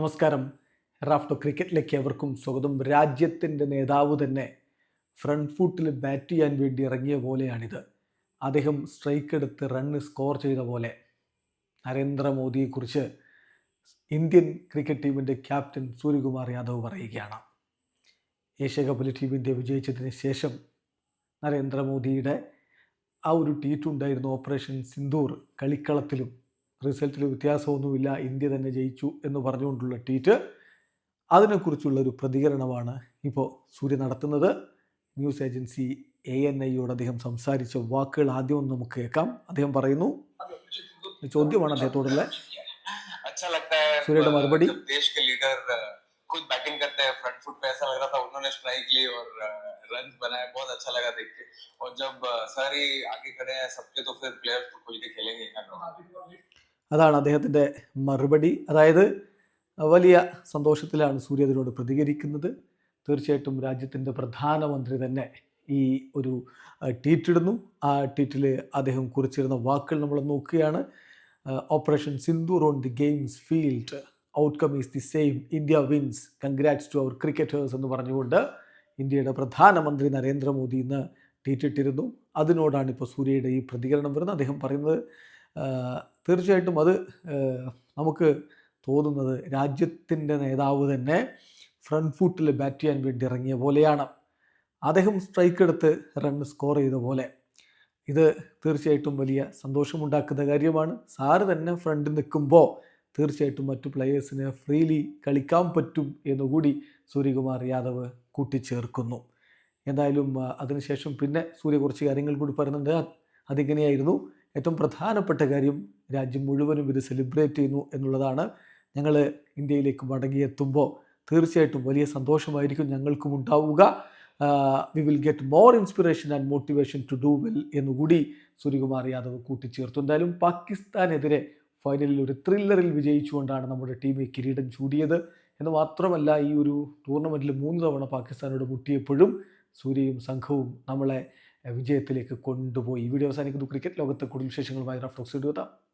നമസ്കാരം. റാഫ്റ്റോ ക്രിക്കറ്റിലേക്ക് അവർക്കും സ്വാഗതം. രാജ്യത്തിന്റെ നേതാവ് തന്നെ ഫ്രണ്ട് ഫുട്ടിൽ ബാറ്റ് ചെയ്യാൻ വേണ്ടി ഇറങ്ങിയ പോലെയാണിത്. അദ്ദേഹം സ്ട്രൈക്ക് എടുത്ത് റണ്ണ് സ്കോർ ചെയ്ത പോലെ. നരേന്ദ്രമോദിയെക്കുറിച്ച് ഇന്ത്യൻ ക്രിക്കറ്റ് ടീമിന്റെ ക്യാപ്റ്റൻ സൂര്യകുമാർ യാദവ് പറയുകയാണ്. ഏഷ്യ കപ്പിൽ ടീം ഇന്ത്യ വിജയിച്ചതിന് ശേഷം നരേന്ദ്രമോദിയുടെ ആ ഒരു ട്വീറ്റ് ഉണ്ടായിരുന്നു ഓപ്പറേഷൻ സിന്ദൂർ കളിക്കളത്തിലും. റിസൾട്ടിൽ വ്യത്യാസമൊന്നുമില്ല ഇന്ത്യ തന്നെ ജയിച്ചു എന്ന് പറഞ്ഞുകൊണ്ടുള്ള ട്വീറ്റ് അതിനെക്കുറിച്ചുള്ള ഒരു പ്രതികരണമാണ് ഇപ്പോൾ സൂര്യ നടത്തുന്നത് ന്യൂസ് ഏജൻസി എ എൻ ഐയോട് അദ്ദേഹം സംസാരിച്ച വാക്കുകൾ ആദ്യം ഒന്ന് നമുക്ക് കേൾക്കാം അദ്ദേഹം പറയുന്നു ചോദ്യമാണ് അദ്ദേഹത്തോടുള്ള अच्छा लगता है सूर्य का मरबड़ी। जब देश के लीडर खुद बैटिंग करते हैं फ्रंट फुट पे ऐसा लग रहा था उन्होंने स्ट्राइक ली और रन बनाए बहुत अच्छा लगा देख के और जब सर ही आगे खड़े हैं सबके तो फिर प्लेयर्स तो खुल के खेलेंगे ही ना അതാണ് അദ്ദേഹത്തിന്റെ മറുപടി. അതായത് വലിയ സന്തോഷത്തിലാണ് സൂര്യ അതിനോട് പ്രതികരിക്കുന്നത്. തീർച്ചയായിട്ടും രാജ്യത്തിന്റെ പ്രധാനമന്ത്രി തന്നെ ഈ ഒരു ട്വീറ്റിടുന്നു ആ ട്വീറ്റിൽ അദ്ദേഹം കുറിച്ചിരുന്ന വാക്കുകൾ നമ്മൾ നോക്കുകയാണ്. Operation Sindoor on the games field. Outcome is the same. India wins. Congrats to our cricketers എന്ന് പറഞ്ഞുകൊണ്ട് ഇന്ത്യയുടെ പ്രധാനമന്ത്രി നരേന്ദ്രമോദി ഇന്ന് ട്വീറ്റിട്ടിരുന്നു അതിനോടാണ് ഇപ്പോൾ സൂര്യയുടെ ഈ പ്രതികരണം വരുന്നത്. അദ്ദേഹം പറയുന്നത് തീർച്ചയായിട്ടും അത് നമുക്ക് തോന്നുന്നത് രാജ്യത്തിന്റെ നേതാവ് തന്നെ ഫ്രണ്ട് ഫുട്ടിൽ ബാറ്റ് ചെയ്യാൻ വേണ്ടി ഇറങ്ങിയ പോലെയാണ്. അദ്ദേഹം സ്ട്രൈക്ക് എടുത്ത് റൺ സ്കോർ ചെയ്ത പോലെ. ഇത് തീർച്ചയായിട്ടും വലിയ സന്തോഷമുണ്ടാക്കുന്ന കാര്യമാണ്. സാറ് തന്നെ ഫ്രണ്ട് നിൽക്കുമ്പോൾ തീർച്ചയായിട്ടും മറ്റു പ്ലെയേഴ്സിന് ഫ്രീലി കളിക്കാൻ പറ്റും എന്നുകൂടി സൂര്യകുമാർ യാദവ് കൂട്ടിച്ചേർക്കുന്നു. എന്തായാലും അതിനുശേഷം പിന്നെ സൂര്യ കുറച്ച് കാര്യങ്ങൾ കൂടി പറയുന്നുണ്ട്. അത് അതിങ്ങനെയായിരുന്നു. ഏറ്റവും പ്രധാനപ്പെട്ട കാര്യം രാജ്യം മുഴുവനും ഇത് സെലിബ്രേറ്റ് ചെയ്യുന്നു എന്നുള്ളതാണ്. ഞങ്ങൾ ഇന്ത്യയിലേക്ക് മടങ്ങിയെത്തുമ്പോൾ തീർച്ചയായിട്ടും വലിയ സന്തോഷമായിരിക്കും ഞങ്ങൾക്കും ഉണ്ടാവുക. We will get more inspiration and motivation to do well എന്നുകൂടി സൂര്യകുമാർ യാദവ് കൂട്ടിച്ചേർത്തു. എന്തായാലും പാകിസ്ഥാനെതിരെ ഫൈനലിൽ ഒരു ത്രില്ലറിൽ വിജയിച്ചുകൊണ്ടാണ് നമ്മുടെ ടീം കിരീടം ചൂടിയത്. എന്ന് മാത്രമല്ല ഈ ഒരു ടൂർണമെന്റിൽ മൂന്ന് തവണ പാകിസ്ഥാനോട് മുട്ടിയപ്പോഴും സൂര്യയും സംഘവും നമ്മളെ വിജയത്തിലേക്ക് കൊണ്ടുപോയി. ഈ വീഡിയോ അവസാനിക്കുന്നു. ക്രിക്കറ്റ് ലോകത്തെ കൂടുതൽ വിശേഷങ്ങളുമായി റഫ്ലോക്സ് എത്താം.